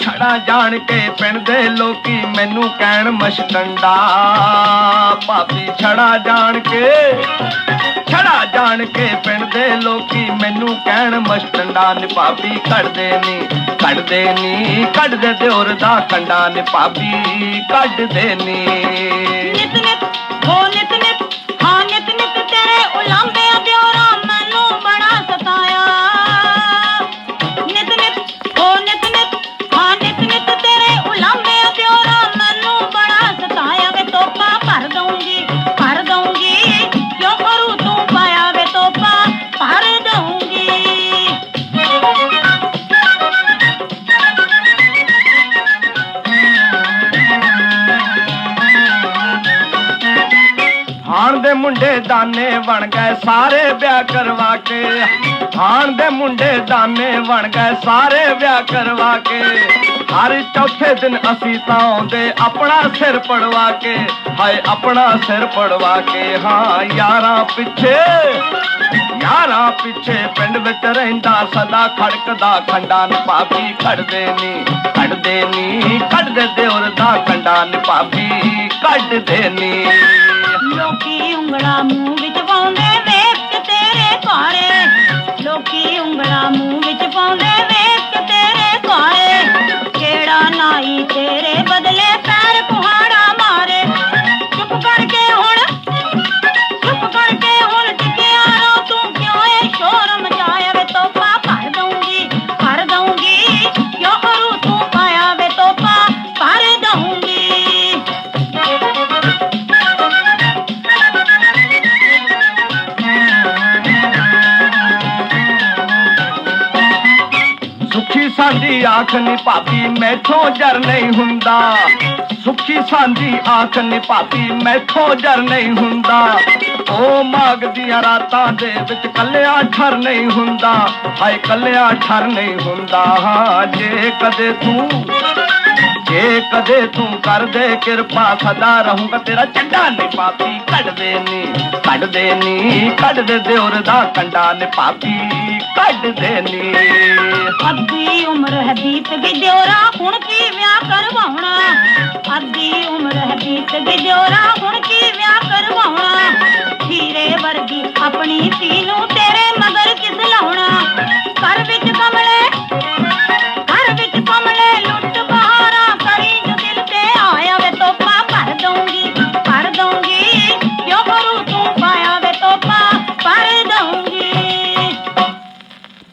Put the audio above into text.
ਛੜਾ ਜਾਣ ਕੇ ਪਿੰਡ ਦੇ ਲੋਕੀ ਮੈਨੂੰ ਕਹਿਣ ਮਸ਼ਕੰਡਾ ਭਾਬੀ ਛੜਾ ਜਾਣ ਕੇ ਛੜਾ ਕੇ ਪਿੰਡ ਦੇ ਲੋਕੀ ਮੈਨੂੰ ਕਹਿਣ ਮਸ਼ਕੰਡਾ ਨੀ ਭਾਬੀ ਕੱਢਦੇ ਨੀ ਕੱਢਦੇ ਨੀ, ਕੱਢਦੇ ਦਿਉਰ ਦਾ ਕੰਡਾ ਨੀ ਭਾਬੀ, ਕੱਢਦੇ ਨੀ। ਨਿਤ ਦੇ ਮੁੰਡੇ ਦਾਨੇ ਬਣ ਗਏ, ਸਾਰੇ ਵਿਆਹ ਕਰਵਾ ਕੇ। ਹਾਣ ਦੇ ਮੁੰਡੇ ਦਾਨੇ ਬਣ ਗਏ, ਸਾਰੇ ਵਿਆਹ ਕਰਵਾ ਕੇ। ਹਰ ਚੌਥੇ ਦਿਨ ਅਸੀਂ ਤਾਂ ਆਉਂਦੇ, ਆਪਣਾ ਸਿਰ ਪੜਵਾ ਕੇ। ਹਾਏ, ਆਪਣਾ ਸਿਰ ਪੜਵਾ ਕੇ। ਹਾਂ, ਯਾਰਾਂ ਪਿੱਛੇ ਯਾਰਾਂ ਪਿੱਛੇ ਪਿੰਡ ਵਿੱਚ ਰਹਿੰਦਾ ਸਦਾ ਖੜਕਦਾ, ਖੰਡਾ ਨ ਖੜਦੇ ਨੀ ਖੜਦੇ ਨੀ ਕੱਢਦੇ ਦਿਉਰ ਦਾ ਕੰਡਾ ਨ ਭਾਬੀ ਕੱਢਦੇ ਨੀ। ਵਿੱਚ ਪਾਉਂਦੇ ਸੁਖੀ ਆਖ ਨੀ ਭਾਬੀ ਮੈਥੋਂ ਜਰ ਨਹੀਂ ਹੁੰਦਾ। ਸੁੱਖੀ ਸਾਂਦੀ ਆਖ ਨੀ ਭਾਬੀ ਮੈਥੋਂ ਜਰ ਨਹੀਂ ਹੁੰਦਾ। ਉਹ ਮਾਗ ਦੀਆਂ ਰਾਤਾਂ ਦੇ ਵਿੱਚ ਕੱਲਿਆ ਠਰ ਨਹੀਂ ਹੁੰਦਾ। ਹਾਏ, ਕੱਲਿਆ ਠਰ ਨਹੀਂ ਹੁੰਦਾ। ਜੇ ਕਦੇ ਤੂੰ, ਜੇ ਕਦੇ ਤੂੰ ਕਰ ਦੇ ਕਿਰਪਾ, ਸਦਾ ਰਹੂੰਗਾ ਤੇਰਾ ਚੱਡਾ ਨੀ ਪਾਪੀ ਕੱਢਦੇ ਨੀ ਕੱਢਦੇ ਨੀ, ਕੱਢਦੇ ਦਿਉਰ ਦਾ ਕੰਡਾ ਨੀ ਪਾਪੀ ਕੱਢਦੇ ਨੀ। ਅੱਧੀ ਉਮਰ ਹੈ ਬੀਤ ਗਈ ਦਿਓਰਾ, ਹੁਣ ਕੀ ਵਿਆਹ ਕਰਵਾਉਣਾ? ਅੱਧੀ ਉਮਰ ਹੈ ਬੀਤ ਗਈ ਦਿਓਰਾ